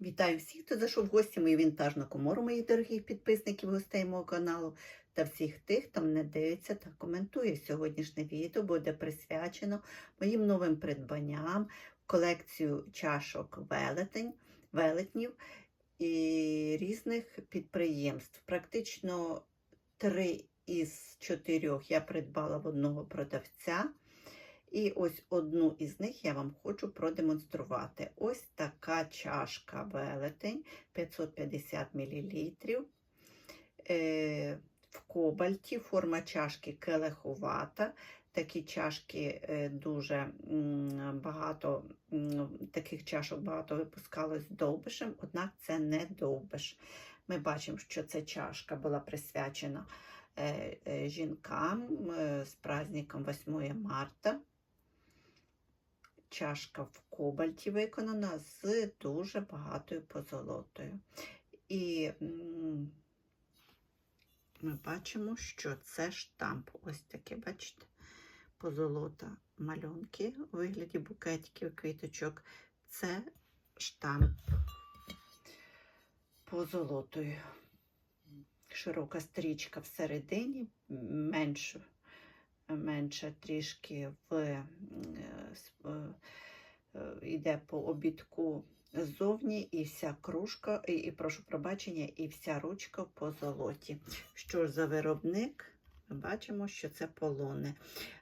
Вітаю всіх, хто зайшов в гості мою вінтажну комору, моїх дорогих підписників, гостей мого каналу та всіх тих, хто мене дивиться та коментує. Сьогоднішнє відео буде присвячено моїм новим придбанням, колекцію чашок велетень, велетнів і різних підприємств. Практично три із чотирьох я придбала в одного продавця. І ось одну із них я вам хочу продемонструвати. Ось така чашка велетень 550 мл. Е, в кобальті форма чашки келехувата. Такі чашки е, дуже багато, таких чашок багато випускалось довбишем, однак це не довбиш. Ми бачимо, що ця чашка була присвячена е, жінкам з праздником 8 марта чашка в кобальті виконана з дуже багатою позолотою. І ми бачимо, що це штамп. Ось таке, бачите, позолота малюнки у вигляді букетиків, квіточок. Це штамп позолотою. Широка стрічка всередині, менше менше трішки в, е, йде по обідку ззовні, і вся кружка, і, і прошу пробачення, і вся ручка по золоті. Що ж за виробник? Бачимо, що це полони.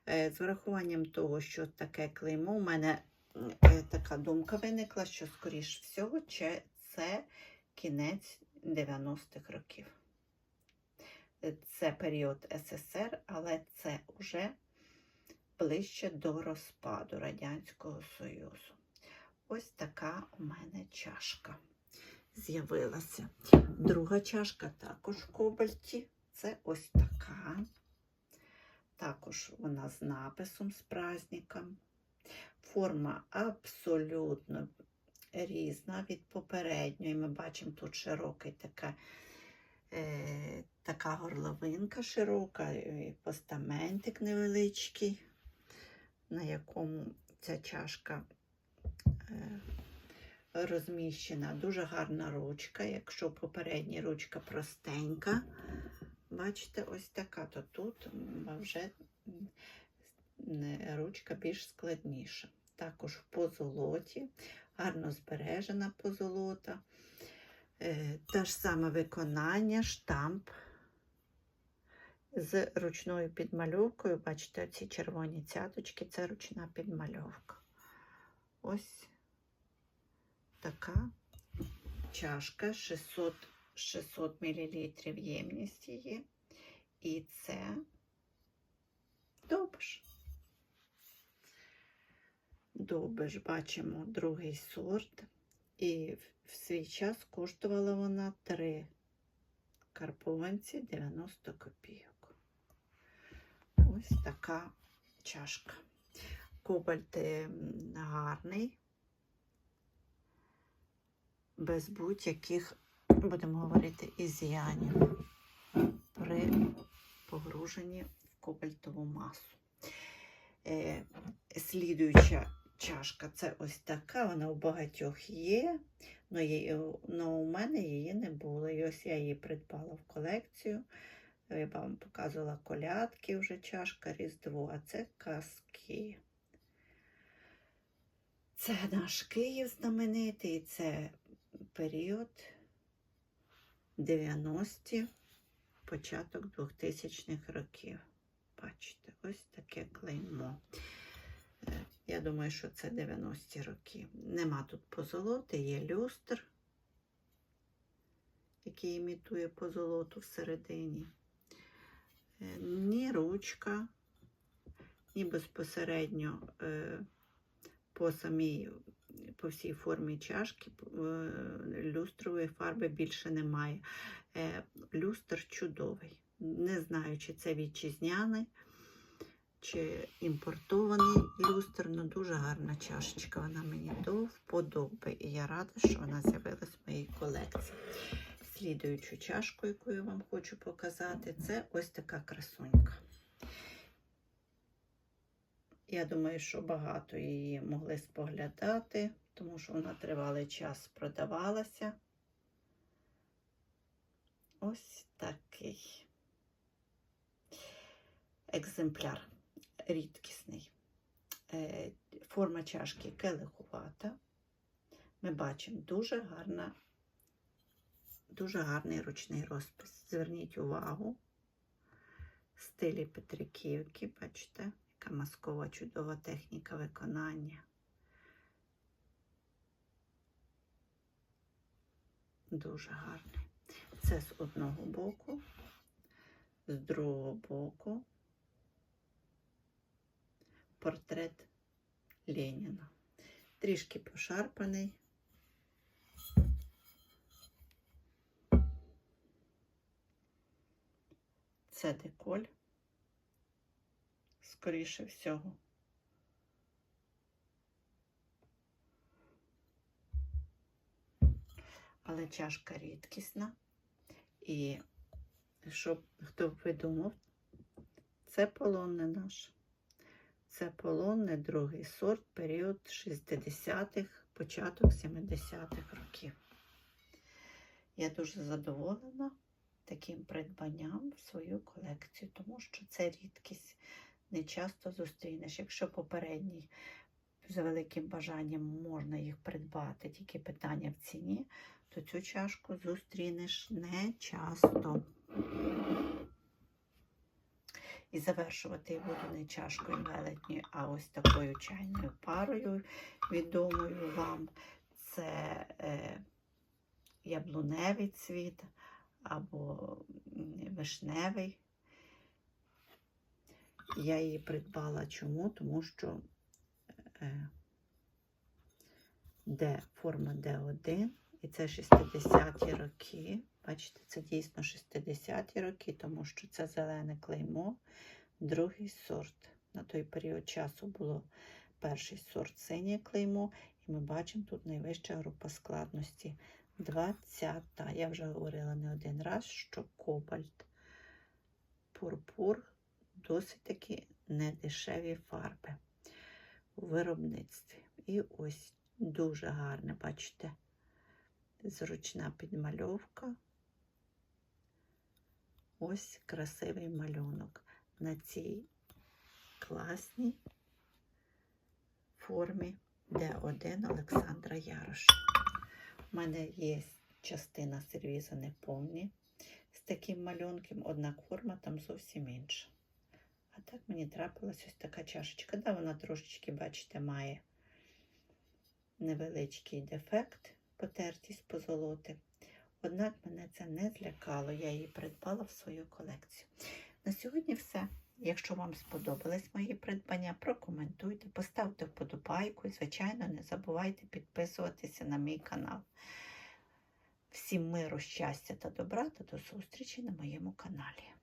Е, З врахуванням того, що таке клеймо, у мене е, така думка виникла, що, скоріш всього, це кінець 90-х років це період СССР, але це вже ближче до розпаду Радянського Союзу. Ось така у мене чашка з'явилася. Друга чашка також в кобальті. Це ось така. Також вона з написом з праздником. Форма абсолютно різна від попередньої. Ми бачимо тут широкий таке е, така горловинка широка, і постаментик невеличкий, на якому ця чашка е, розміщена. Дуже гарна ручка. Якщо попередня ручка простенька, бачите, ось така, то тут вже ручка більш складніша. Також в позолоті, гарно збережена позолота. Те ж саме виконання, штамп з ручною підмальовкою. Бачите, ці червоні цяточки це ручна підмальовка. Ось така чашка 600, 600 мл ємність її. І це довбиш. Довбиш, бачимо другий сорт. І в свій час коштувала вона 3 карпованці 90 копійок. Ось така чашка. Кобальт е, гарний, без будь-яких, будемо говорити, ізянів при погруженні в кобальтову масу. Е, слідуюча чашка це ось така, вона у багатьох є, але у мене її не було. І ось я її придбала в колекцію. Я вам показувала колядки вже чашка Різдво, а це казки. Це наш Київ знаменитий, це період 90-ті, початок 2000-х років. Бачите, ось таке клеймо. Е, Я думаю, що це 90-ті роки. Нема тут позолоти, є люстр, який імітує позолоту всередині. Е, Ні ручка, ні безпосередньо е, по самій, по всій формі чашки е, люстрової фарби більше немає. Люстр чудовий. Не знаю, чи це вітчизняний, чи імпортований люстр, ну дуже гарна чашечка. Вона мені до вподоби. І я рада, що вона з'явилась в моїй колекції. Слідуючу чашку, яку я вам хочу показати, це ось така красунька. Я думаю, що багато її могли споглядати. тому що вона тривалий час продавалася. Ось такий екземпляр рідкісний. Е, Форма чашки келихувата. Ми бачимо дуже гарна, дуже гарний ручний розпис. Зверніть увагу. Стилі Петриківки, бачите, яка маскова чудова техніка виконання. Дуже гарний. Це з одного боку, з другого боку портрет Леніна. Трішки пошарпаний. Це деколь, скоріше всього. Але чашка рідкісна. І щоб хто б ви думав, це полонне наш. Це полонне другий сорт, період 60-х, початок 70-х років. Я дуже задоволена таким придбанням в свою колекцію, тому що це рідкість. Не часто зустрінеш. Якщо попередній за великим бажанням можна їх придбати, тільки питання в ціні, то цю чашку зустрінеш не часто. І завершувати я буду не чашкою велетньою, а ось такою чайною парою, відомою вам. Це е, яблуневий цвіт або вишневий. Я її придбала чому? Тому що е, Д, форма Д1, і це 60-ті роки. Бачите, це дійсно 60-ті роки, тому що це зелене клеймо, другий сорт. На той період часу було перший сорт синє клеймо, і ми бачимо тут найвища група складності 20-та. Я вже говорила не один раз, що кобальт, пурпур досить таки недешеві фарби у виробництві. І ось дуже гарне, бачите, зручна підмальовка. Ось красивий малюнок на цій класній формі Д1 Олександра Яроша. У мене є частина сервіза неповні з таким малюнком, однак форма там зовсім інша. А так мені трапилась ось така чашечка. Да, вона трошечки, бачите, має невеличкий дефект, потертість позолоти. Однак мене це не злякало, я її придбала в свою колекцію. На сьогодні все. Якщо вам сподобались мої придбання, прокоментуйте, поставте вподобайку і, звичайно, не забувайте підписуватися на мій канал. Всім миру, щастя та добра та до зустрічі на моєму каналі.